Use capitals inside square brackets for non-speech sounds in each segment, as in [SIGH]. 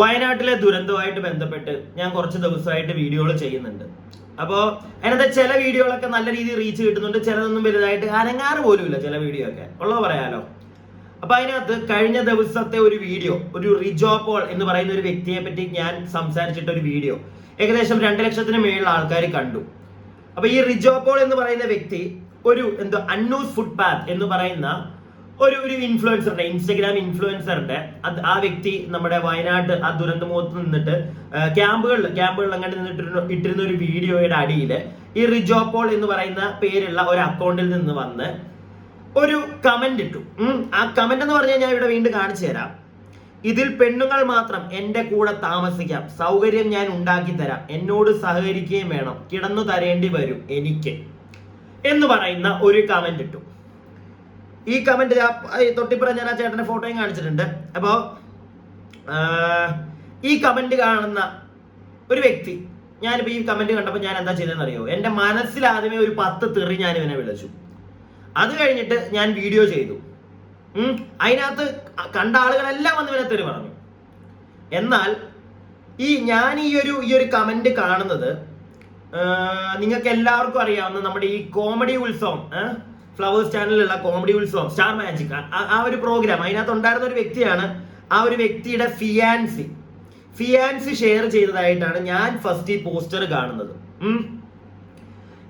വയനാട്ടിലെ ദുരന്തവുമായിട്ട് ബന്ധപ്പെട്ട് ഞാൻ കുറച്ച് ദിവസമായിട്ട് വീഡിയോകൾ ചെയ്യുന്നുണ്ട്. അപ്പോൾ അതിനകത്ത് ചില വീഡിയോകളൊക്കെ നല്ല രീതിയിൽ റീച്ച് കിട്ടുന്നുണ്ട് ചിലതൊന്നും വലുതായിട്ട് അനങ്ങാറ് പോലും ഇല്ല ചില വീഡിയോ ഒക്കെ ഉള്ളത് പറയാലോ. അപ്പൊ അതിനകത്ത് കഴിഞ്ഞ ദിവസത്തെ ഒരു വീഡിയോ ഒരു റിജോ പോൾ എന്ന് പറയുന്ന ഒരു വ്യക്തിയെ പറ്റി ഞാൻ സംസാരിച്ചിട്ട് ഒരു വീഡിയോ ഏകദേശം രണ്ട് ലക്ഷത്തിന് മേളിൽ ആൾക്കാർ കണ്ടു. അപ്പൊ ഈ റിജോ പോൾ എന്ന് പറയുന്ന വ്യക്തി ഒരു എന്തോ അന്നൂസ് ഫുട്പാത്ത് എന്ന് പറയുന്ന ഒരു ഒരു ഇൻഫ്ലുവൻസറിന്റെ ഇൻസ്റ്റഗ്രാം ഇൻഫ്ലുവൻസറിന്റെ ആ വ്യക്തി നമ്മുടെ വയനാട് ആ ദുരന്തമുഖത്ത് നിന്നിട്ട് ക്യാമ്പുകളിൽ ക്യാമ്പുകളിൽ അങ്ങനെ നിന്നിട്ട് ഇട്ടിരുന്ന ഒരു വീഡിയോയുടെ അടിയിൽ ഈ റിജോപോൾ എന്ന് പറയുന്ന പേരുള്ള ഒരു അക്കൗണ്ടിൽ നിന്ന് വന്ന് ഒരു കമന്റ് ഇട്ടു. ആ കമന്റ് എന്ന് പറഞ്ഞാൽ ഞാൻ ഇവിടെ വീണ്ടും കാണിച്ചു തരാം. ഇതിൽ പെണ്ണുങ്ങൾ മാത്രം എന്റെ കൂടെ താമസിക്കാം. സൗകര്യം ഞാൻ ഉണ്ടാക്കി തരാം. എന്നോട് സഹകരിക്കുകയും വേണം. കിടന്നു തരേണ്ടി വരും എനിക്ക്. എന്ന് പറയുന്ന ഒരു കമന്റ് ഇട്ടു. ഈ കമന്റ് തൊട്ടിപ്പുറം ഞാൻ ആ ചേട്ടന്റെ ഫോട്ടോയും കാണിച്ചിട്ടുണ്ട്. അപ്പോ ഈ കമന്റ് കാണുന്ന ഒരു വ്യക്തി ഞാനിപ്പോ ഈ കമന്റ് കണ്ടപ്പോൾ ഞാൻ എന്താ ചെയ്തതെന്ന് അറിയോ എന്റെ മനസ്സിൽ ആദ്യമേ ഒരു പത്ത് തെറി ഞാൻ ഇവനെ വിളിച്ചു. അത് കഴിഞ്ഞിട്ട് ഞാൻ വീഡിയോ ചെയ്തു. അതിനകത്ത് കണ്ട ആളുകളെല്ലാം വന്ന് ഇവനെ തെറി പറഞ്ഞു. എന്നാൽ ഈ ഞാൻ ഈ ഒരു ഈ ഒരു കമന്റ് കാണുന്നത് നിങ്ങൾക്ക് എല്ലാവർക്കും അറിയാവുന്ന നമ്മുടെ ഈ കോമഡി ഉത്സവം ഫ്ലവേഴ്സ് ചാനലിലുള്ള കോമഡി ഉത്സവം സ്റ്റാർ മാജിക് ആ ഒരു പ്രോഗ്രാം അതിനകത്ത് ഉണ്ടായിരുന്ന ഒരു വ്യക്തിയാണ് ആ ഒരു വ്യക്തിയുടെ ഫിയാൻസി ഫിയാൻസി ഷെയർ ചെയ്തതായിട്ടാണ് ഞാൻ ഫസ്റ്റ് ഈ പോസ്റ്റർ കാണുന്നത്.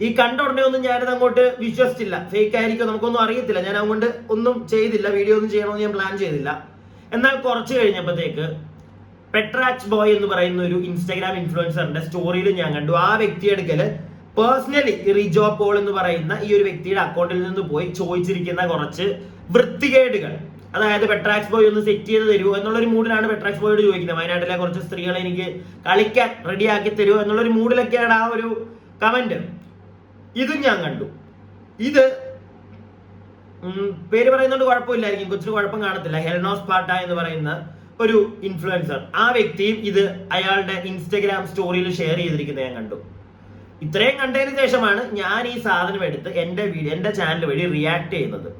ഈ കണ്ട ഉടനെ ഒന്നും ഞാനത് അങ്ങോട്ട് വിശ്വസിച്ചില്ല. ഫേക്ക് ആയിരിക്കും നമുക്കൊന്നും അറിയത്തില്ല. ഞാൻ അതുകൊണ്ട് ഒന്നും ചെയ്തില്ല. വീഡിയോ ഒന്നും ചെയ്യണമെന്ന് ഞാൻ പ്ലാൻ ചെയ്തില്ല. എന്നാൽ കുറച്ച് കഴിഞ്ഞപ്പോഴത്തേക്ക് പെട്രാച്ച് ബോയ് എന്ന് പറയുന്ന ഒരു ഇൻസ്റ്റാഗ്രാം ഇൻഫ്ലുവൻസറിന്റെ സ്റ്റോറിയിൽ ഞാൻ കണ്ടു. ആ വ്യക്തി എടുക്കൽ പേഴ്സണലി റിജോ പോൾ എന്ന് പറയുന്ന ഈ ഒരു വ്യക്തിയുടെ അക്കൗണ്ടിൽ നിന്ന് പോയി ചോദിച്ചിരിക്കുന്ന കുറച്ച് വൃത്തികേടുകൾ. അതായത് പെട്രാക്സ് ബോയ് ഒന്ന് സെറ്റ് ചെയ്ത് തരുമോ എന്നുള്ളൊരു മൂഡിലാണ് പെട്രാക്സ് ബോയോട് ചോദിക്കുന്നത്. വയനാട്ടിലെ കുറച്ച് സ്ത്രീകളെ എനിക്ക് കളിക്കാൻ റെഡിയാക്കി തരുമോ എന്നുള്ളൊരു മൂഡിലൊക്കെയാണ് ആ ഒരു കമന്റ് ഇതും ഞാൻ കണ്ടു. ഇത് പേര് പറയുന്നതുകൊണ്ട് കുഴപ്പമില്ലായിരിക്കും. കൊച്ചിന് കുഴപ്പം കാണത്തില്ല. ഹെൽനോസ് പാട്ട എന്ന് പറയുന്ന ഒരു ഇൻഫ്ലുവൻസർ ആ വ്യക്തിയും ഇത് അയാളുടെ ഇൻസ്റ്റഗ്രാം സ്റ്റോറിയിൽ ഷെയർ ചെയ്തിരിക്കുന്നത് ഞാൻ കണ്ടു. ഇത്രയും കണ്ടതിന് ശേഷമാണ് ഞാൻ ഈ സാധനം എടുത്ത് എന്റെ വീഡിയോ എന്റെ ചാനൽ വഴി റിയാക്ട് ചെയ്യുന്നത്.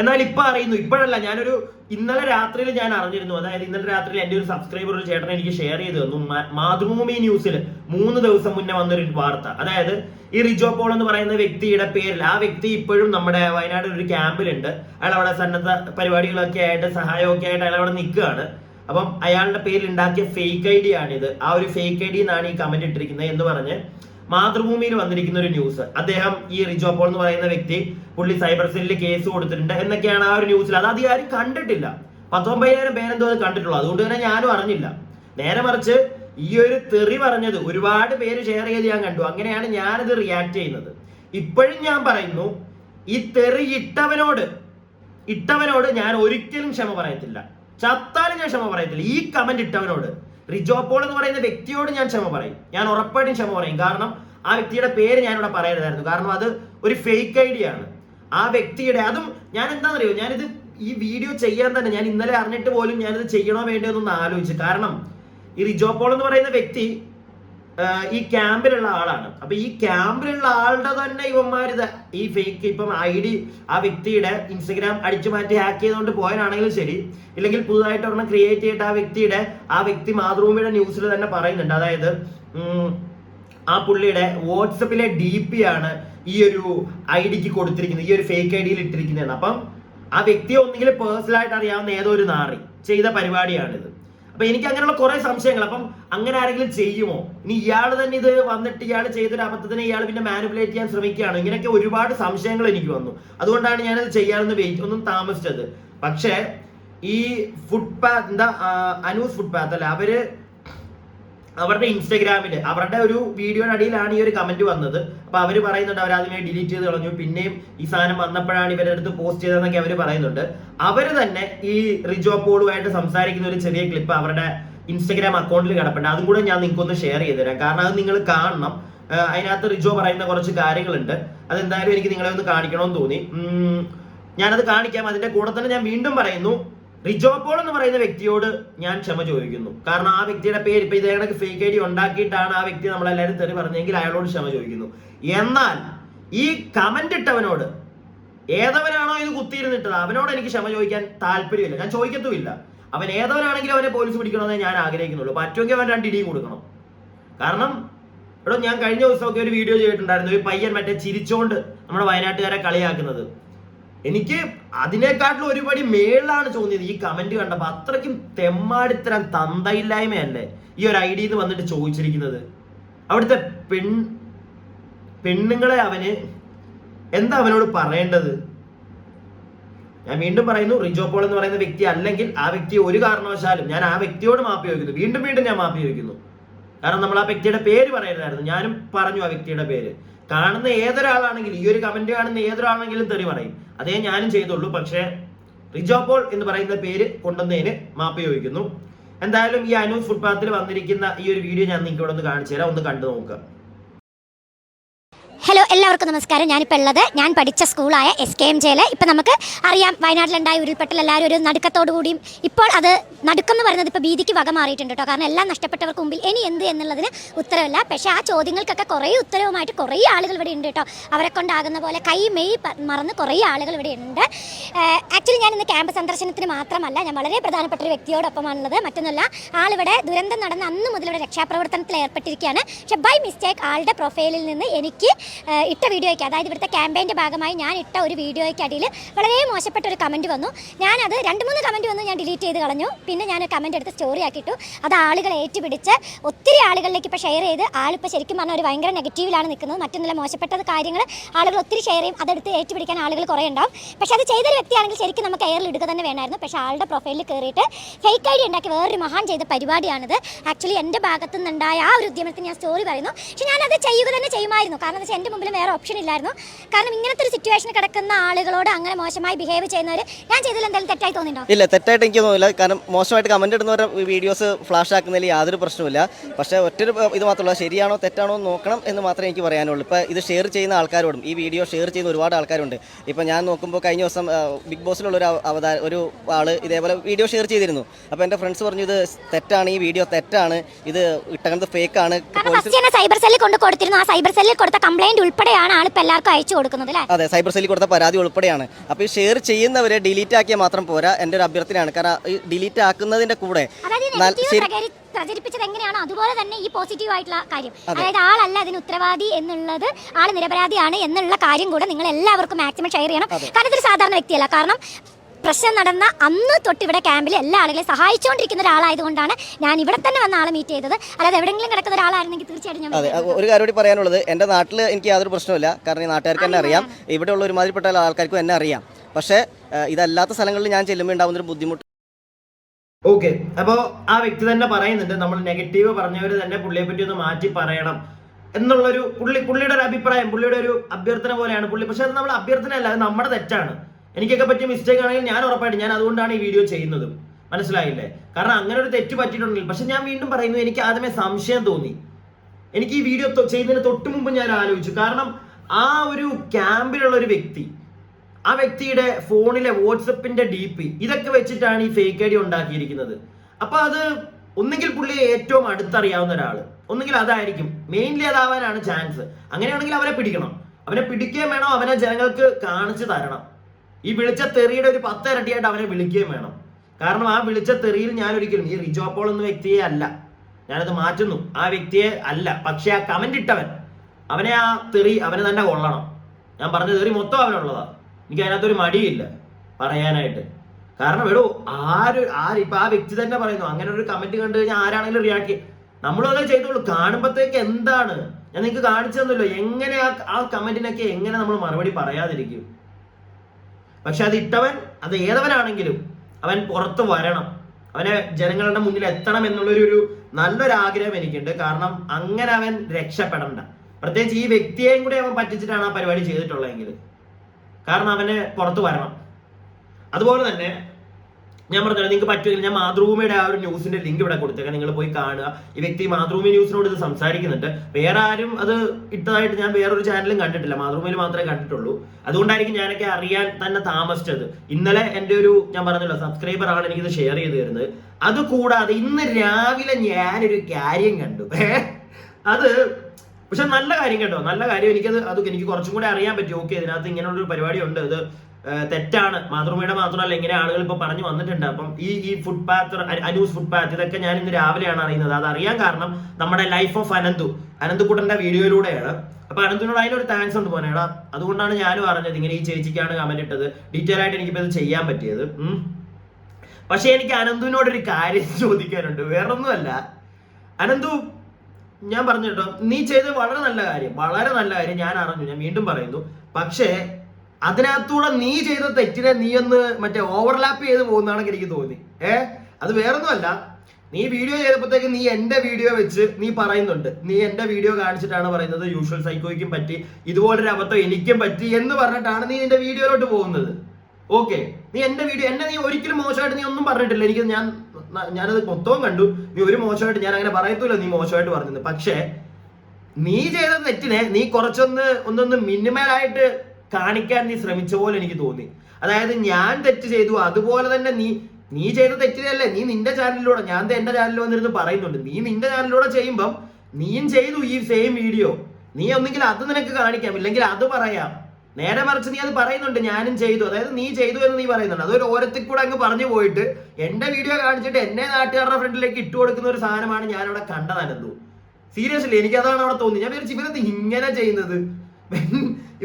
എന്നാൽ ഇപ്പൊ അറിയുന്നു ഇപ്പോഴല്ല ഞാനൊരു ഇന്നലെ രാത്രിയിൽ ഞാൻ അറിഞ്ഞിരുന്നു. അതായത് ഇന്നലെ രാത്രിയിൽ എന്റെ ഒരു സബ്സ്ക്രൈബർ ഒരു ചേട്ടൻ എനിക്ക് ഷെയർ ചെയ്ത് തന്നു. മാതൃഭൂമി ന്യൂസിൽ മൂന്ന് ദിവസം മുന്നേ വന്നൊരു വാർത്ത. അതായത് ഈ റിജോ പോൾ എന്ന് പറയുന്ന വ്യക്തിയുടെ പേരിൽ ആ വ്യക്തി ഇപ്പോഴും നമ്മുടെ വയനാട് ഒരു ക്യാമ്പിലുണ്ട് അയാൾ അവിടെ സന്നദ്ധ പരിപാടികളൊക്കെ ആയിട്ട് സഹായമൊക്കെ ആയിട്ട് അയാൾ അവിടെ നിൽക്കുകയാണ്. അപ്പം അയാളുടെ പേരിൽ ഉണ്ടാക്കിയ ഫേക്ക് ഐ ഡി ആണിത്. ആ ഒരു ഫേക്ക് ഐ ഡി എന്നാണ് ഈ കമന്റ് ഇട്ടിരിക്കുന്നത് എന്ന് പറഞ്ഞ് മാതൃഭൂമിയിൽ വന്നിരിക്കുന്ന ഒരു ന്യൂസ് അദ്ദേഹം ഈ റിജോ പോൾ എന്ന് പറയുന്ന വ്യക്തി പുള്ളി സൈബർ സെല്ലിൽ കേസ് കൊടുത്തിട്ടുണ്ട് എന്നൊക്കെയാണ് ആ ഒരു ന്യൂസിൽ അത് അധികം ആരും കണ്ടിട്ടില്ല. പത്തൊമ്പതിനായിരം പേരെന്തോ അത് കണ്ടിട്ടുള്ളൂ. അതുകൊണ്ട് തന്നെ ഞാനും അറിഞ്ഞില്ല. നേരെ മറിച്ച് ഈ ഒരു തെറി പറഞ്ഞത് ഒരുപാട് പേര് ഷെയർ ചെയ്ത് ഞാൻ കണ്ടു. അങ്ങനെയാണ് ഞാനിത് റിയാക്ട് ചെയ്യുന്നത്. ഇപ്പോഴും ഞാൻ പറയുന്നു ഈ തെറി ഇട്ടവനോട് ഇട്ടവനോട് ഞാൻ ഒരിക്കലും ക്ഷമ പറയത്തില്ല. ചത്താലും ഞാൻ ക്ഷമ പറയത്തില്ല. ഈ കമന്റ് ഇട്ടവനോട് റിജോ പോൾ എന്ന് പറയുന്ന വ്യക്തിയോട് ഞാൻ ക്ഷമ പറയും. ഞാൻ ഉറപ്പായിട്ടും ക്ഷമ പറയും. കാരണം ആ വ്യക്തിയുടെ പേര് ഞാനിവിടെ പറയരുതായിരുന്നു. കാരണം അത് ഒരു ഫേക്ക് ഐഡിയ ആണ്. ആ വ്യക്തിയുടെ അതും ഞാൻ എന്താണെന്നറിയോ? ഞാനിത് ഈ വീഡിയോ ചെയ്യാൻ തന്നെ ഞാൻ ഇന്നലെ അറിഞ്ഞിട്ട് പോലും ഞാനിത് ചെയ്യണോ വേണ്ടോ എന്നൊന്ന് ആലോചിച്ചു. കാരണം ഈ റിജോ പോൾ എന്ന് പറയുന്ന വ്യക്തി ഈ ക്യാമ്പിലുള്ള ആളാണ്. അപ്പൊ ഈ ക്യാമ്പിലുള്ള ആളുടെ തന്നെ ഇവന്മാർ ഈ ഫേക്ക് ഇപ്പം ഐ ഡി ആ വ്യക്തിയുടെ ഇൻസ്റ്റഗ്രാം അടിച്ചു മാറ്റി ഹാക്ക് ചെയ്തുകൊണ്ട് പോയനാണെങ്കിലും ശരി. ഇല്ലെങ്കിൽ പുതുതായിട്ട് ഒരെണ്ണം ക്രിയേറ്റ് ചെയ്തിട്ട് ആ വ്യക്തിയുടെ ആ വ്യക്തി മാതൃഭൂമിയുടെ ന്യൂസിൽ തന്നെ പറയുന്നുണ്ട്. അതായത് ആ പുള്ളിയുടെ വാട്സപ്പിലെ ഡി പി ആണ് ഈ ഒരു ഐ ഡിക്ക് കൊടുത്തിരിക്കുന്നത്. ഈ ഒരു ഫേക്ക് ഐ ഡിയിൽ ഇട്ടിരിക്കുന്നതെന്ന്. അപ്പം ആ വ്യക്തിയെ ഒന്നുകിൽ പേഴ്സണലായിട്ട് അറിയാവുന്ന ഏതോ ഒരു നാറി ചെയ്ത പരിപാടിയാണിത്. അപ്പൊ എനിക്ക് അങ്ങനെയുള്ള കുറെ സംശയങ്ങൾ. അപ്പം അങ്ങനെ ആരെങ്കിലും ചെയ്യുമോ? ഇനി ഇയാൾ തന്നെ ഇത് വന്നിട്ട് ഇയാൾ ചെയ്തൊരു അബദ്ധത്തിന് ഇയാൾ പിന്നെ മാനിപ്പുലേറ്റ് ചെയ്യാൻ ശ്രമിക്കുകയാണ്? ഇങ്ങനെയൊക്കെ ഒരുപാട് സംശയങ്ങൾ എനിക്ക് വന്നു. അതുകൊണ്ടാണ് ഞാനത് ചെയ്യാമെന്ന് വെയിറ്റ് ഒന്നും താമസിച്ചത്. പക്ഷേ ഈ ഫുട്പാത്ത് എന്താ അനൂസ് ഫുട്പാത്ത് അല്ല അവർ അവരുടെ ഇൻസ്റ്റഗ്രാമിൽ അവരുടെ ഒരു വീഡിയോ അടിയിലാണ് ഈ ഒരു കമന്റ് വന്നത്. അപ്പൊ അവർ പറയുന്നുണ്ട് അവർ ആദ്യമേ ഡിലീറ്റ് ചെയ്ത് കളഞ്ഞു. പിന്നെയും ഈ സാധനം വന്നപ്പോഴാണ് ഇവരുടെ അടുത്ത് പോസ്റ്റ് ചെയ്തതെന്നൊക്കെ അവർ പറയുന്നുണ്ട്. അവർ തന്നെ ഈ റിജോ പോളുമായിട്ട് സംസാരിക്കുന്ന ഒരു ചെറിയ ക്ലിപ്പ് അവരുടെ ഇൻസ്റ്റഗ്രാം അക്കൗണ്ടിൽ കിടപ്പുണ്ട്. അതും കൂടെ ഞാൻ നിങ്ങൾക്ക് ഒന്ന് ഷെയർ ചെയ്ത് തരാം. കാരണം അത് നിങ്ങൾ കാണണം. അതിനകത്ത് റിജോ പറയുന്ന കുറച്ച് കാര്യങ്ങളുണ്ട്. അതെന്തായാലും എനിക്ക് നിങ്ങളെ ഒന്ന് കാണിക്കണമെന്ന് തോന്നി. ഞാനത് കാണിക്കാം. അതിന്റെ കൂടെ തന്നെ ഞാൻ വീണ്ടും പറയുന്നു. റിജോ പോൾ എന്ന് പറയുന്ന വ്യക്തിയോട് ഞാൻ ക്ഷമ ചോദിക്കുന്നു. കാരണം ആ വ്യക്തിയുടെ പേര് ഇപ്പൊ ഇതേ കണക്ക് ഫേക്ക് ഐ ഡി ഉണ്ടാക്കിയിട്ടാണ് ആ വ്യക്തി നമ്മളെല്ലാവരും തെറി പറഞ്ഞെങ്കിൽ അയാളോട് ക്ഷമ ചോദിക്കുന്നു. എന്നാൽ ഈ കമന്റ് ഇട്ടവനോട് ഏതവനാണോ ഇത് കുത്തിയിരുന്നിട്ടത്? അവനോട് എനിക്ക് ക്ഷമ ചോദിക്കാൻ താല്പര്യമില്ല. ഞാൻ ചോദിക്കത്തുമില്ല. അവൻ ഏതവനാണെങ്കിലും അവനെ പോലീസ് പിടിക്കണമെന്നേ ഞാൻ ആഗ്രഹിക്കുന്നുള്ളൂ. പറ്റുമെങ്കിൽ അവൻ രണ്ട് ഇടിയും കൊടുക്കണം. കാരണം എടോ ഞാൻ കഴിഞ്ഞ ദിവസമൊക്കെ ഒരു വീഡിയോ ചെയ്തിട്ടുണ്ടായിരുന്നു. ഒരു പയ്യൻ മറ്റേ ചിരിച്ചോണ്ട് നമ്മുടെ വയനാട്ടുകാരെ കളിയാക്കുന്നത്. എനിക്ക് അതിനേക്കാട്ടിലും ഒരുപടി മേളിലാണ് ചോദ്യം ഈ കമന്റ് കണ്ടപ്പോ. അത്രയ്ക്കും തെമ്മാടിത്തരം തന്തയില്ലായ്മയല്ലേ ഈ ഒരു ഐ ഡിന്ന് വന്നിട്ട് ചോദിച്ചിരിക്കുന്നത്. അവിടുത്തെ പെൺ പെണ്ണുങ്ങളെ അവന് എന്താ അവനോട് പറയേണ്ടത്? ഞാൻ വീണ്ടും പറയുന്നു റിജോ പോൾ എന്ന് പറയുന്ന വ്യക്തി അല്ലെങ്കിൽ ആ വ്യക്തി ഒരു കാരണവശാലും ഞാൻ ആ വ്യക്തിയോട് മാപ്പ് ചോദിക്കുന്നു. വീണ്ടും വീണ്ടും ഞാൻ മാപ്പ് ചോദിക്കുന്നു. കാരണം നമ്മൾ ആ വ്യക്തിയുടെ പേര് പറയുന്നതായിരുന്നു ഞാനും പറഞ്ഞു ആ വ്യക്തിയുടെ പേര്. കാണുന്ന ഏതൊരാളാണെങ്കിലും ഈ ഒരു കമന്റ് കാണുന്ന ഏതൊരാളാണെങ്കിലും തെറി പറയും. അതേ ഞാനും ചെയ്തുള്ളൂ. പക്ഷേ റിജോ പോൾ എന്ന് പറയുന്ന പേര് കൊണ്ടുവന്നതിന് മാപ്പ് ചോദിക്കുന്നു. എന്തായാലും ഈ അനു ഫുട്പാത്തിൽ വന്നിരിക്കുന്ന ഈ ഒരു വീഡിയോ ഞാൻ നിങ്ങൾക്ക് ഇവിടെ ഒന്ന് കാണിച്ചു തരാം ഒന്ന് കണ്ടു നോക്കുക ഹലോ എല്ലാവർക്കും നമസ്കാരം. ഞാനിപ്പോൾ ഉള്ളത് ഞാൻ പഠിച്ച സ്കൂളായ എസ് കെ എം ജെയിൽ ഇപ്പം നമുക്ക് അറിയാം വയനാട്ടിലുണ്ടായ ഉരുൾപൊട്ടൽ എല്ലാവരും ഒരു നടുക്കത്തോടു കൂടിയും ഇപ്പോൾ അത് നടുക്കം എന്ന് പറയുന്നത് ഇപ്പോൾ ഭീതിക്ക് വക മാറിയിട്ടുണ്ട് കേട്ടോ. കാരണം എല്ലാം നഷ്ടപ്പെട്ടവർക്ക് മുമ്പിൽ ഇനി എന്ത് എന്നുള്ളതിന് ഉത്തരവില്ല. പക്ഷേ ആ ചോദ്യങ്ങൾക്കൊക്കെ കുറേ ഉത്തരവുമായിട്ട് കുറേ ആളുകൾ ഇവിടെ ഉണ്ട് കേട്ടോ. അവരെ കൊണ്ടാകുന്ന പോലെ കൈ മെയ് മറന്ന് കുറേ ആളുകൾ ഇവിടെ ഉണ്ട്. ആക്ച്വലി ഞാൻ ഇന്ന് ക്യാമ്പ് സന്ദർശനത്തിന് മാത്രമല്ല ഞാൻ വളരെ പ്രധാനപ്പെട്ട ഒരു വ്യക്തിയോടൊപ്പമാണുള്ളത്. മറ്റൊന്നുമല്ല ആളിവിടെ ദുരന്തം നടന്ന അന്ന് മുതൽ ഇവിടെ രക്ഷാപ്രവർത്തനത്തിൽ ഏർപ്പെട്ടിരിക്കുകയാണ്. പക്ഷേ ബൈ മിസ്റ്റേക്ക് ആളുടെ പ്രൊഫൈലിൽ നിന്ന് എനിക്ക് ഇട്ട വീഡിയോയ്ക്ക് അതായത് ഇവിടുത്തെ ക്യാമ്പയിന്റെ ഭാഗമായി ഞാൻ ഇട്ട ഒരു വീഡിയോയ്ക്ക് അടിയിൽ വളരെ മോശപ്പെട്ട ഒരു കമന്റ് വന്നു. ഞാനത് രണ്ട് മൂന്ന് കമന്റ് വന്നു ഞാൻ ഡിലീറ്റ് ചെയ്ത് കളഞ്ഞു. പിന്നെ ഞാൻ കമന്റ് എടുത്ത് സ്റ്റോറി ആക്കിയിട്ടു. അത് ആളുകൾ ഏറ്റുപിടിച്ച് ഒത്തിരി ആളുകളിലേക്ക് ഇപ്പോൾ ഷെയർ ചെയ്ത് ആളിപ്പോൾ ശരിക്കും പറഞ്ഞാൽ ഒരു ഭയങ്കര നെഗറ്റീവിലാണ് നിൽക്കുന്നത്. മറ്റൊന്നുമില്ല മോശപ്പെട്ട കാര്യങ്ങൾ ആളുകൾ ഒത്തിരി ഷെയർ ചെയ്യും. അതെടുത്ത് ഏറ്റുപിടിക്കാൻ ആളുകൾ കുറേ ഉണ്ടാവും. പക്ഷേ അത് ചെയ്തൊരു വ്യക്തിയാണെങ്കിൽ ശരിക്കും നമുക്ക് എയറിൽ ഇടുക തന്നെ വേണമായിരുന്നു പക്ഷേ ആളുടെ പ്രൊഫൈലിൽ കയറിയിട്ട് ഫേക്ക് ഐ ഡി ഉണ്ടാക്കി വേറൊരു മഹാൻ ചെയ്ത പരിപാടിയാണിത്. ആക്ച്വലി എന്റെ ഭാഗത്തു നിന്നുണ്ടായ ആ ഒരു ഉദ്യമത്തിന് ഞാൻ സ്റ്റോറി പറയുന്നു. പക്ഷെ ഞാനത് ചെയ്യുക തന്നെ ചെയ്യുമായിരുന്നു. കാരണം എന്താ വെച്ചാൽ എന്റെ മുമ്പിൽ വേറെ ഓപ്ഷൻ ഇല്ലായിരുന്നു. കാരണം ഇങ്ങനത്തെ ഒരു സിറ്റുവേഷൻ കിടക്കുന്ന ആളുകളോട് അങ്ങനെ മോശമായി ബിഹേവ് ചെയ്യുന്നവർ ഞാൻ ചെയ്തതിൽ എന്തെങ്കിലും തെറ്റായി തോന്നിയിട്ടുണ്ടോ? ഇല്ല തെറ്റായിട്ട് എനിക്ക് തോന്നില്ല കാരണം മോശമായിട്ട് കമന്റ് ഇടുന്നവരെ വീഡിയോസ് ഫ്ലാഷ് ആക്കുന്നതിൽ യാതൊരു പ്രശ്നമില്ല പക്ഷേ ഒറ്റൊരു ഇത് മാത്രമല്ല ശരിയാണോ തെറ്റാണോ നോക്കണം എന്ന് മാത്രമേ എനിക്ക് പറയാനുള്ളൂ. ഇപ്പോൾ ഇത് ഷെയർ ചെയ്യുന്ന ആൾക്കാരോടും ഈ വീഡിയോ ഷെയർ ചെയ്യുന്ന ഒരുപാട് ആൾക്കാരുണ്ട്. ഇപ്പോൾ ഞാൻ നോക്കുമ്പോൾ കഴിഞ്ഞ ദിവസം ബിഗ് ബോസിലുള്ള ഒരു അവതാര ഒരു ആൾ ഇതേപോലെ വീഡിയോ ഷെയർ ചെയ്തിരുന്നു. അപ്പോൾ എന്റെ ഫ്രണ്ട്സ് പറഞ്ഞു ഇത് തെറ്റാണ് ഈ വീഡിയോ തെറ്റാണ്. ഇത് ഇട്ടകത്ത് ഫേക്കാണ് സൈബർ സെല്ലിൽ കൊണ്ട് കൊടുത്തിരുന്നു. ആ സൈബർ സെല്ലിൽ കൊടുത്ത കംപ്ലൈന്റ് ഉൾപ്പെടെയാണ് ആളിപ്പോൾ എല്ലാവർക്കും അയച്ചു കൊടുക്കുന്നത് അല്ലേ? അതെ സൈബർ സെല്ലിൽ കൊടുത്ത പരാതി ഉൾപ്പെടെയാണ്. അപ്പോൾ ഈ ഷെയർ ചെയ്യുന്നവരെ ഡിലീറ്റ് ആക്കിയാൽ മാത്രം പോരാ എന്റെ ഒരു അഭ്യർത്ഥനയാണ്. കാരണം ഈ ഡിലീറ്റ് ആക്കുന്നതിന്റെ കൂടെ അതായത് പ്രചരിപ്പിച്ചത് എങ്ങനെയാണോ അതുപോലെ തന്നെ ഈ പോസിറ്റീവ് ആയിട്ടുള്ള കാര്യം. അതായത് ആളല്ല അതിന് ഉത്തരവാദി എന്നുള്ളത് ആൾ നിരപരാധിയാണ് എന്നുള്ള കാര്യം കൂടെ നിങ്ങൾ എല്ലാവർക്കും മാക്സിമം ഷെയർ ചെയ്യണം. കാരണം ഇതൊരു സാധാരണ വ്യക്തിയല്ല. കാരണം പ്രശ്നം നടന്ന അന്ന് തൊട്ട് ഇവിടെ ക്യാമ്പിൽ എല്ലാ ആളുകളെയും സഹായിച്ചുകൊണ്ടിരിക്കുന്ന ഒരാളായതുകൊണ്ടാണ് ഞാൻ ഇവിടെ തന്നെ വന്ന ആളെ മീറ്റ് ചെയ്തത്. അല്ലാതെ എവിടെയെങ്കിലും കിടക്കുന്ന ഒരാളായിരുന്നെങ്കിൽ തീർച്ചയായിട്ടും ഞാൻ അതെ ഒരു കാര്യം കൂടി പറയാനുള്ളത് എന്റെ നാട്ടിൽ എനിക്ക് യാതൊരു പ്രശ്നമില്ല കാരണം ഈ നാട്ടുകാർക്ക് എന്നെ അറിയാം. ഇവിടെയുള്ള ഒരുമാതിരിപ്പെട്ട ആൾക്കാർക്കും എന്നെ അറിയാം. പക്ഷേ ഇതല്ലാത്ത സ്ഥലങ്ങളിൽ ഞാൻ ചെല്ലുമ്പോൾ ഉണ്ടാകുന്ന ഒരു ബുദ്ധിമുട്ട് ഓക്കെ. അപ്പോ ആ വ്യക്തി തന്നെ പറയുന്നുണ്ട് നമ്മൾ നെഗറ്റീവ് പറഞ്ഞവര് തന്നെ പുള്ളിയെ പറ്റി ഒന്ന് മാറ്റി പറയണം. എന്നുള്ളൊരു പുള്ളി പുള്ളിയുടെ ഒരു അഭിപ്രായം പുള്ളിയുടെ ഒരു അഭ്യർത്ഥന പോലെയാണ് പുള്ളി. പക്ഷെ അത് നമ്മൾ അഭ്യർത്ഥന അല്ല അത് നമ്മുടെ തെറ്റാണ്. എനിക്കൊക്കെ പറ്റിയ മിസ്റ്റേക്ക് ആണെങ്കിൽ ഞാൻ ഉറപ്പായിട്ട് ഞാൻ അതുകൊണ്ടാണ് ഈ വീഡിയോ ചെയ്യുന്നത്. മനസ്സിലായില്ലേ? കാരണം അങ്ങനെ ഒരു തെറ്റ് പറ്റിയിട്ടുണ്ടെങ്കിൽ പക്ഷെ ഞാൻ വീണ്ടും പറയുന്നു എനിക്ക് ആദ്യമേ സംശയം തോന്നി. എനിക്ക് ഈ വീഡിയോ ചെയ്യുന്നതിന് തൊട്ട് മുമ്പ് ഞാൻ ആലോചിച്ചു. കാരണം ആ ഒരു ക്യാമ്പിലുള്ള ഒരു വ്യക്തി ആ വ്യക്തിയുടെ ഫോണിലെ വാട്സപ്പിന്റെ ഡി പി ഇതൊക്കെ വെച്ചിട്ടാണ് ഈ ഫേക്ക് ഐ ഡി ഉണ്ടാക്കിയിരിക്കുന്നത്. അപ്പൊ അത് ഒന്നുകിൽ പുള്ളിയെ ഏറ്റവും അടുത്തറിയാവുന്ന ഒരാൾ ഒന്നുകിൽ അതായിരിക്കും. മെയിൻലി അതാവാനാണ് ചാൻസ് അങ്ങനെയാണെങ്കിൽ അവരെ പിടിക്കണം. അവനെ പിടിക്കുകയും വേണം അവനെ ജനങ്ങൾക്ക് കാണിച്ചു തരണം. ഈ വിളിച്ച തെറിയുടെ ഒരു പത്ത് ഇരട്ടിയായിട്ട് അവനെ വിളിക്കുകയും വേണം. കാരണം ആ വിളിച്ച തെറിയിൽ ഞാൻ ഒരിക്കലും ഈ റിജോ പോൾ എന്ന വ്യക്തിയെ അല്ല. ഞാനത് മാറ്റുന്നു. ആ വ്യക്തിയെ അല്ല. പക്ഷെ ആ കമന്റ് ഇട്ടവൻ അവനെ ആ തെറി അവനെ തന്നെ കൊള്ളണം ഞാൻ പറഞ്ഞ തെറി മൊത്തം അവനുള്ളതാ. എനിക്ക് അതിനകത്തൊരു മടിയില്ല പറയാനായിട്ട്. കാരണം എടോ ആര് ആര് ഇപ്പൊ ആ വ്യക്തി തന്നെ പറയുന്നു അങ്ങനെ ഒരു കമന്റ് കണ്ടു കഴിഞ്ഞാൽ ആരാണെങ്കിലും റിയാക്ട് നമ്മളും നമ്മളൊന്നും ചെയ്തോളൂ. കാണുമ്പോഴത്തേക്ക് എന്താണ്? ഞാൻ നിങ്ങൾക്ക് കാണിച്ചു തന്നല്ലോ. എങ്ങനെ ആ ആ കമന്റിനൊക്കെ എങ്ങനെ നമ്മൾ മറുപടി പറയാതിരിക്കും? പക്ഷെ അത് ഇട്ടവൻ അത് ഏതവനാണെങ്കിലും അവൻ പുറത്ത് വരണം. അവനെ ജനങ്ങളുടെ മുന്നിൽ എത്തണം എന്നുള്ളൊരു നല്ലൊരു ആഗ്രഹം എനിക്കുണ്ട്. കാരണം അങ്ങനെ അവൻ രക്ഷപ്പെടണ്ട. പ്രത്യേകിച്ച് ഈ വ്യക്തിയെയും കൂടി അവൻ പറ്റിച്ചിട്ടാണ് ആ പരിപാടി ചെയ്തിട്ടുള്ളതെങ്കിൽ. കാരണം അവന് പുറത്ത് വരണം. അതുപോലെ തന്നെ ഞാൻ പറഞ്ഞത് നിങ്ങൾക്ക് പറ്റുമെങ്കിൽ ഞാൻ മാതൃഭൂമിയുടെ ആ ഒരു ന്യൂസിന്റെ ലിങ്ക് ഇവിടെ കൊടുത്തേക്കാം. നിങ്ങൾ പോയി കാണുക. ഈ വ്യക്തി മാതൃഭൂമി ന്യൂസിനോട് ഇത് സംസാരിക്കുന്നുണ്ട്. വേറെ ആരും അത് ഇട്ടതായിട്ട് ഞാൻ വേറൊരു ചാനലും കണ്ടിട്ടില്ല. മാതൃഭൂമിയിൽ മാത്രമേ കണ്ടിട്ടുള്ളൂ. അതുകൊണ്ടായിരിക്കും ഞാനൊക്കെ അറിയാൻ തന്നെ താമസിച്ചത്. ഇന്നലെ എന്റെ ഒരു ഞാൻ പറഞ്ഞല്ലോ സബ്സ്ക്രൈബർ ആണ് എനിക്കിത് ഷെയർ ചെയ്ത് തരുന്നത്. അത് കൂടാതെ ഇന്ന് രാവിലെ ഞാനൊരു കാര്യം കണ്ടു. അത് പക്ഷെ നല്ല കാര്യം കേട്ടോ. നല്ല കാര്യം എനിക്കത് അത് എനിക്ക് കുറച്ചും കൂടെ അറിയാൻ പറ്റും. ഓക്കെ ഇതിനകത്ത് ഇങ്ങനെയുള്ളൊരു പരിപാടി ഉണ്ട് അത് തെറ്റാണ്. മാതൃഭൂമിയുടെ മാത്രമല്ല ഇങ്ങനെ ആളുകൾ ഇപ്പൊ പറഞ്ഞു വന്നിട്ടുണ്ട്. അപ്പം ഈ ഈ ഫുഡ് ഫുട്പാത്ത് അനൂസ് ഫുട്പാത്ത് ഇതൊക്കെ ഞാൻ ഇന്ന് രാവിലെയാണ് അറിയുന്നത്. അത് അറിയാൻ കാരണം നമ്മുടെ ലൈഫ് ഓഫ് അനന്തു. അനന്തുക്കുട്ടന്റെ വീഡിയോയിലൂടെയാണ്. അപ്പൊ അനന്തിനോട് അതിനൊരു താങ്ക്സ് ഉണ്ട് പോനേടാ അതുകൊണ്ടാണ് ഞാനും അറിഞ്ഞത് ഇങ്ങനെ ഈ ചേച്ചിക്കാണ് കമന്റ് ഇട്ടത്. ഡീറ്റെയിൽ ആയിട്ട് എനിക്കിപ്പോ ഇത് ചെയ്യാൻ പറ്റിയത്. പക്ഷെ എനിക്ക് അനന്തുവിനോടൊരു കാര്യം [LAUGHS] ചോദിക്കാനുണ്ട്. വേറൊന്നുമല്ല. അനന്തു ഞാൻ പറഞ്ഞു കേട്ടോ നീ ചെയ്തത് വളരെ നല്ല കാര്യം. വളരെ നല്ല കാര്യം ഞാൻ അറിഞ്ഞു. ഞാൻ വീണ്ടും പറയുന്നു. പക്ഷേ അതിനകത്തൂടെ നീ ചെയ്ത തെറ്റിനെ നീ ഒന്ന് മറ്റേ ഓവർലാപ്പ് ചെയ്ത് പോകുന്നതാണെങ്കിൽ എനിക്ക് തോന്നി. ഏ? അത് വേറൊന്നുമല്ല. നീ വീഡിയോ ചെയ്തപ്പോഴത്തേക്ക് നീ എന്റെ വീഡിയോ വെച്ച് നീ പറയുന്നുണ്ട്. നീ എന്റെ വീഡിയോ കാണിച്ചിട്ടാണ് പറയുന്നത് യൂഷ്വൽ സൈക്കോയ്ക്കും പറ്റി ഇതുപോലൊരു അബദ്ധം എനിക്കും പറ്റി എന്ന് പറഞ്ഞിട്ടാണ് നീ നിന്റെ വീഡിയോയിലോട്ട് പോകുന്നത്. ഓക്കെ നീ എന്റെ വീഡിയോ എന്നെ നീ ഒരിക്കലും മോശമായിട്ട് നീ ഒന്നും പറഞ്ഞിട്ടില്ല. എനിക്ക് ഞാൻ ഞാനത് മൊത്തവും കണ്ടു. നീ ഒരു മോശമായിട്ട് ഞാൻ അങ്ങനെ പറയത്തില്ല നീ മോശമായിട്ട് പറഞ്ഞത് പക്ഷേ നീ ചെയ്ത തെറ്റിനെ നീ കുറച്ചൊന്ന് ഒന്നൊന്ന് മിനിമൽ ആയിട്ട് കാണിക്കാൻ നീ ശ്രമിച്ച പോലെ എനിക്ക് തോന്നി. അതായത് ഞാൻ തെറ്റ് ചെയ്തു അതുപോലെ തന്നെ നീ നീ ചെയ്ത തെറ്റിനല്ലേ നീ നിന്റെ ചാനലിലൂടെ ഞാൻ എന്റെ ചാനലിൽ വന്നിരുന്ന് പറയുന്നുണ്ട്. നീ നിന്റെ ചാനലിലൂടെ ചെയ്യുമ്പം നീയും ചെയ്തു ഈ സെയിം വീഡിയോ നീ ഒന്നെങ്കിൽ അത് നിനക്ക് കാണിക്കാം ഇല്ലെങ്കിൽ അത് പറയാം. നേരെ മറിച്ച് നീ അത് പറയുന്നുണ്ട് ഞാനും ചെയ്തു. അതായത് നീ ചെയ്തു എന്ന് നീ പറയുന്നുണ്ട്. അതൊരു ഓരത്തിൽ കൂടെ അങ്ങ് പറഞ്ഞു പോയിട്ട് എന്റെ വീഡിയോ കാണിച്ചിട്ട് എന്നെ നാട്ടുകാരുടെ ഫ്രണ്ടിലേക്ക് ഇട്ടു കൊടുക്കുന്ന ഒരു സാധനമാണ് ഞാൻ അവിടെ കണ്ടതനന്തു സീരിയസ്ലി എനിക്ക് അതാണ് അവിടെ തോന്നി ഞാൻ വിചാരിച്ചു ഇവനെന്ത് ഇങ്ങനെ ചെയ്യുന്നത്.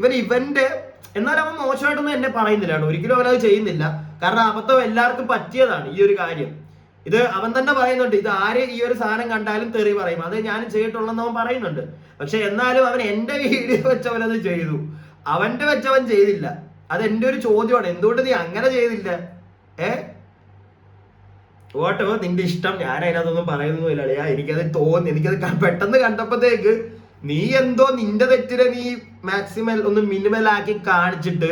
ഇവൻ ഇവന്റെ എന്നാൽ അവൻ മോശമായിട്ടൊന്നും എന്നെ പറയുന്നില്ല കേട്ടോ. ഒരിക്കലും അവനത് ചെയ്യുന്നില്ല. കാരണം അബദ്ധം എല്ലാവർക്കും പറ്റിയതാണ് ഈ ഒരു കാര്യം. ഇത് അവൻ തന്നെ പറയുന്നുണ്ട് ഇത് ആര് ഈ ഒരു സാധനം കണ്ടാലും തെറി പറയും. അത് ഞാൻ ചെയ്തിട്ടുള്ളെന്ന് അവൻ പറയുന്നുണ്ട്. പക്ഷെ എന്നാലും അവൻ എന്റെ വീഡിയോ വെച്ചവനത് ചെയ്തു. അവന്റെ വെച്ചവൻ ചെയ്തില്ല. അത് എന്റെ ഒരു ചോദ്യമാണ്. എന്തുകൊണ്ട് നീ അങ്ങനെ ചെയ്തില്ല? ഏ? ഓട്ടോ നിന്റെ ഇഷ്ടം? ഞാൻ അതിനകത്തൊന്നും പറയുന്നൊന്നുമില്ല. എനിക്കത് തോന്നി. എനിക്കത് പെട്ടെന്ന് കണ്ടപ്പോഴത്തേക്ക് നീ എന്തോ നിന്റെ തെറ്റിനെ നീ മാക്സിമൽ ഒന്ന് മിനിമൽ ആക്കി കാണിച്ചിട്ട്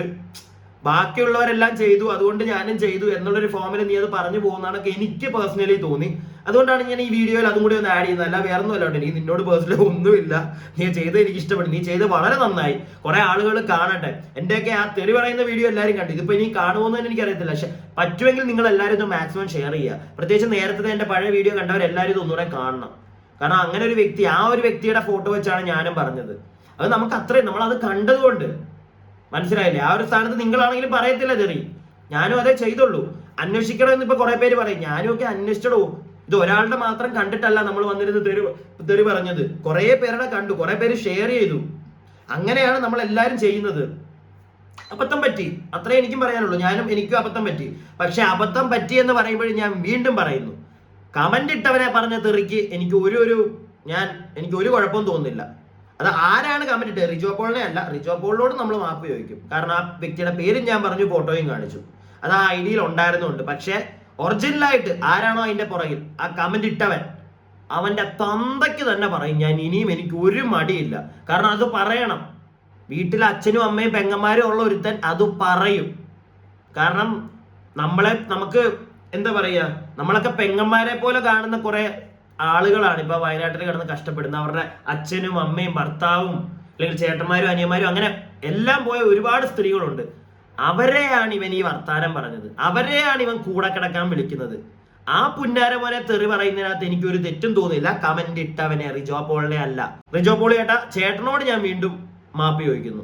ബാക്കിയുള്ളവരെല്ലാം ചെയ്തു അതുകൊണ്ട് ഞാനും ചെയ്തു എന്നുള്ളൊരു ഫോമിൽ നീ അത് പറഞ്ഞു പോകുന്നതാണൊക്കെ എനിക്ക് പേഴ്സണലി തോന്നി. അതുകൊണ്ടാണ് ഞാൻ ഈ വീഡിയോയിൽ അതും കൂടി ഒന്ന് ആഡ് ചെയ്യുന്നത്. അല്ല വേറെ ഒന്നും അല്ലാണ്ട് നീ നിന്നോട് പേഴ്സണലി ഒന്നുമില്ല. നീ ചെയ്ത് എനിക്ക് ഇഷ്ടപ്പെട്ടു. നീ ചെയ്ത് വളരെ നന്നായി. കുറെ ആളുകൾ കാണട്ടെ. എന്റെയൊക്കെ ആ തെറി പറയുന്ന വീഡിയോ എല്ലാവരും കണ്ടു. ഇതിപ്പോ ഇനി കാണുമോ തന്നെ എനിക്കറിയത്തില്ല. പക്ഷെ പറ്റുമെങ്കിൽ നിങ്ങൾ എല്ലാവരും ഇത് മാക്സിമം ഷെയർ ചെയ്യുക. പ്രത്യേകിച്ച് നേരത്തെ എന്റെ പഴയ വീഡിയോ കണ്ടവരെല്ലാവരും ഇത് ഒന്നുകൂടെ കാണണം. കാരണം അങ്ങനെ ഒരു വ്യക്തി ആ ഒരു വ്യക്തിയുടെ ഫോട്ടോ വെച്ചാണ് ഞാനും പറഞ്ഞത്. അത് നമുക്ക് അത്രയും നമ്മൾ അത് കണ്ടതുകൊണ്ട്. മനസ്സിലായില്ലേ? ആ ഒരു സ്ഥാനത്ത് നിങ്ങളാണെങ്കിലും പറയത്തില്ല ചെറി ഞാനും അതേ ചെയ്തുള്ളൂ. അന്വേഷിക്കണമെന്ന് ഇപ്പൊ കുറെ പേര് പറയും ഞാനും ഒക്കെ അന്വേഷിച്ചടോ. ഇത് ഒരാളുടെ മാത്രം കണ്ടിട്ടല്ല നമ്മൾ വന്നിരുന്ന് തെരു തെറി പറഞ്ഞത്. കുറെ പേരുടെ കണ്ടു കുറെ പേര് ഷെയർ ചെയ്തു. അങ്ങനെയാണ് നമ്മൾ എല്ലാവരും ചെയ്യുന്നത്. അബദ്ധം പറ്റി. അത്രേ എനിക്കും പറയാനുള്ളൂ. ഞാനും എനിക്കും അബദ്ധം പറ്റി. പക്ഷെ അബദ്ധം പറ്റി എന്ന് പറയുമ്പോഴും ഞാൻ വീണ്ടും പറയുന്നു. കമന്റ് ഇട്ടവരെ പറഞ്ഞ തെറിക്ക് എനിക്ക് ഒരു ഒരു ഞാൻ എനിക്ക് ഒരു കുഴപ്പവും തോന്നുന്നില്ല. അത് ആരാണ് കമന്റ് ഇട്ടത്? റിജോ പോളിനെ അല്ല. റിജോ പോളിനോട് നമ്മൾ മാപ്പ് ചോദിക്കും. കാരണം ആ വ്യക്തിയുടെ പേരും ഞാൻ പറഞ്ഞു ഫോട്ടോയും കാണിച്ചു. അത് ആ ഐ ഡിയിൽ ഉണ്ടായിരുന്നുണ്ട്. പക്ഷെ ഒറിജിനലായിട്ട് ആരാണോ അതിന്റെ പുറകിൽ ആ കമന്റ് ഇട്ടവൻ അവന്റെ തന്തയ്ക്ക് തന്നെ പറയും ഞാൻ ഇനിയും എനിക്ക് ഒരു മടിയില്ല. കാരണം അത് പറയണം. വീട്ടിൽ അച്ഛനും അമ്മയും പെങ്ങന്മാരും ഉള്ള ഒരുത്തൻ അത് പറയും. കാരണം നമ്മളെ നമുക്ക് എന്താ പറയുക നമ്മളൊക്കെ പെങ്ങന്മാരെ പോലെ കാണുന്ന കുറെ ആളുകളാണ് ഇപ്പൊ വയനാട്ടിൽ കിടന്ന് കഷ്ടപ്പെടുന്ന അവരുടെ അച്ഛനും അമ്മയും ഭർത്താവും അല്ലെങ്കിൽ ചേട്ടന്മാരും അനിയന്മാരും അങ്ങനെ എല്ലാം പോയ ഒരുപാട് സ്ത്രീകളുണ്ട്. അവരെയാണ് ഇവൻ ഈ വർത്താനം പറഞ്ഞത്. അവരെയാണ് ഇവൻ കൂടെ കിടക്കാൻ വിളിക്കുന്നത്. ആ പുന്നാര പോലെ തെറി പറയുന്നതിനകത്ത് എനിക്ക് ഒരു തെറ്റും തോന്നില്ല കമന്റ് ഇട്ടവനെ റിജോ പോളിനെ അല്ല. റിജോ പോളി ചേട്ടാ ചേട്ടനോട് ഞാൻ വീണ്ടും മാപ്പി ചോദിക്കുന്നു.